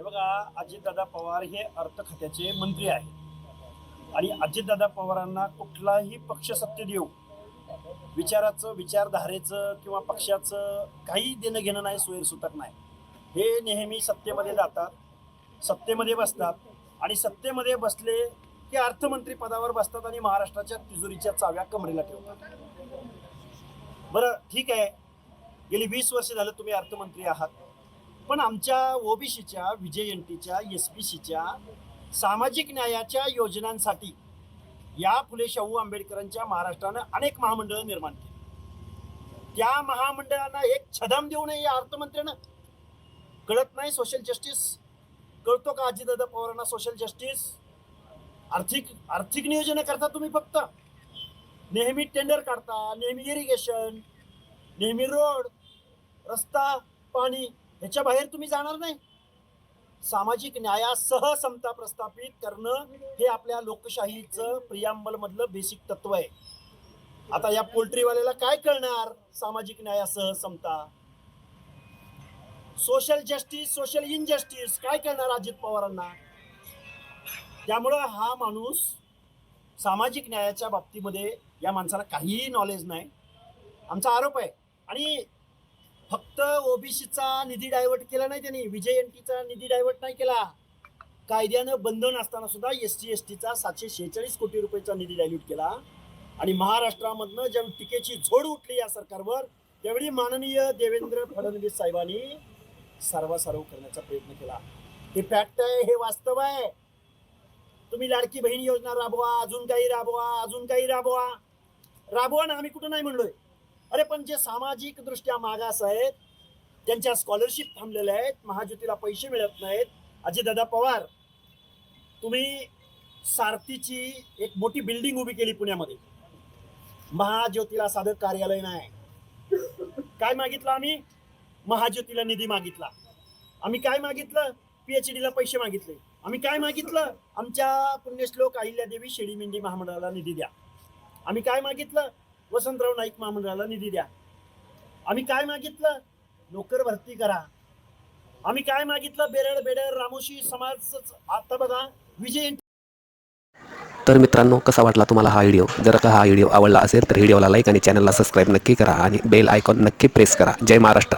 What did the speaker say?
हे बघा अजितदादा पवार हे अर्थ खात्याचे मंत्री आहेत. आणि अजितदादा पवारांना कुठलाही पक्ष सत्य देऊ विचाराचं विचारधारेचं किंवा पक्षाचं काही देणं घेणं नाही सोयीसुतक नाही. हे नेहमी सत्तेमध्ये जातात सत्तेमध्ये बसतात आणि सत्तेमध्ये बसले की अर्थमंत्री पदावर बसतात आणि महाराष्ट्राच्या तिजोरीच्या चाव्या कमरेला ठेवतात. बरं ठीक आहे. गेली वीस वर्ष झालं तुम्ही अर्थमंत्री आहात. पण आमच्या ओबीसीच्या विजयंतीच्या एस बी सीच्या सामाजिक न्यायाच्या योजनांसाठी या फुले शाहू आंबेडकरांच्या महाराष्ट्रानं अनेक महामंडळं निर्माण केली. त्या महामंडळांना एक छदाम देऊ नये या अर्थमंत्र्यानं. कळत नाही सोशल जस्टिस कळतो का अजितदादा पवारांना सोशल जस्टिस आर्थिक आर्थिक नियोजन करता तुम्ही फक्त. नेहमी टेंडर काढता नेहमी इरिगेशन नेहमी रोड रस्ता पाणी ह्याच्या बाहेर तुम्ही जाणार नाही. सामाजिक न्यायासह समता प्रस्थापित करणं हे आपल्या लोकशाहीचं प्रियांबल मधलं बेसिक तत्व आहे. आता या पोल्ट्रीवाल्याला काय कळणार? सामाजिक न्यायासह समता. सोशल जस्टिस सोशल इनजस्टिस काय करणार अजित पवारांना? त्यामुळं हा माणूस सामाजिक न्यायाच्या बाबतीमध्ये या माणसाला काहीही नॉलेज नाही. आमचा आरोप आहे. आणि फक्त ओबीसीचा निधी डायव्हर्ट केला नाही त्यांनी विजय एनटीचा निधी डायव्हर्ट नाही केला. कायद्यानं बंधन असताना सुद्धा एस टी एस टीचा सातशे शेहेचाळीस कोटी रुपयाचा निधी डायल्यूट केला. आणि महाराष्ट्रामधनं जेव्हा टीकेची झोड उठली या सरकारवर त्यावेळी माननीय देवेंद्र फडणवीस साहेबांनी सर्वासार्व करण्याचा प्रयत्न केला. हे फॅक्ट आहे हे वास्तव आहे. तुम्ही लाडकी बहीण योजना राबवा अजून काही राबवा अजून काही राबवा. राबवा ना आम्ही कुठं नाही म्हणलोय. अरे पण जे सामाजिक दृष्ट्या मागास आहेत त्यांच्या स्कॉलरशिप थांबलेल्या आहेत महाज्योतीला पैसे मिळत नाहीत. अजितदादा पवार तुम्ही सारथीची एक मोठी बिल्डिंग उभी केली पुण्यामध्ये. महाज्योतीला साधं कार्यालय नाही. काय मागितलं आम्ही? महाज्योतीला निधी मागितला. आम्ही काय मागितलं? पीएच डीला पैसे मागितले. आम्ही काय मागितलं? आमच्या पुण्यश्लोक अहिल्यादेवी शेडीमेंढी महामंडळाला निधी द्या. आम्ही काय मागितलं? वसंतराव नाईक महामंडळाला निधी द्या. आम्ही काय मागितलं? नोकर भरती करा. आम्ही काय मागितलं? बेरळ बेडर रामोशी समाज आता बघा विजय तर मित्रांनो कसा वाटला तुम्हाला हा व्हिडिओ? जर का हा व्हिडिओ आवडला असेल तर व्हिडिओला लाईक आणि चॅनलला सबस्क्राईब नक्की करा आणि बेल आयकॉन नक्की प्रेस करा. जय महाराष्ट्र.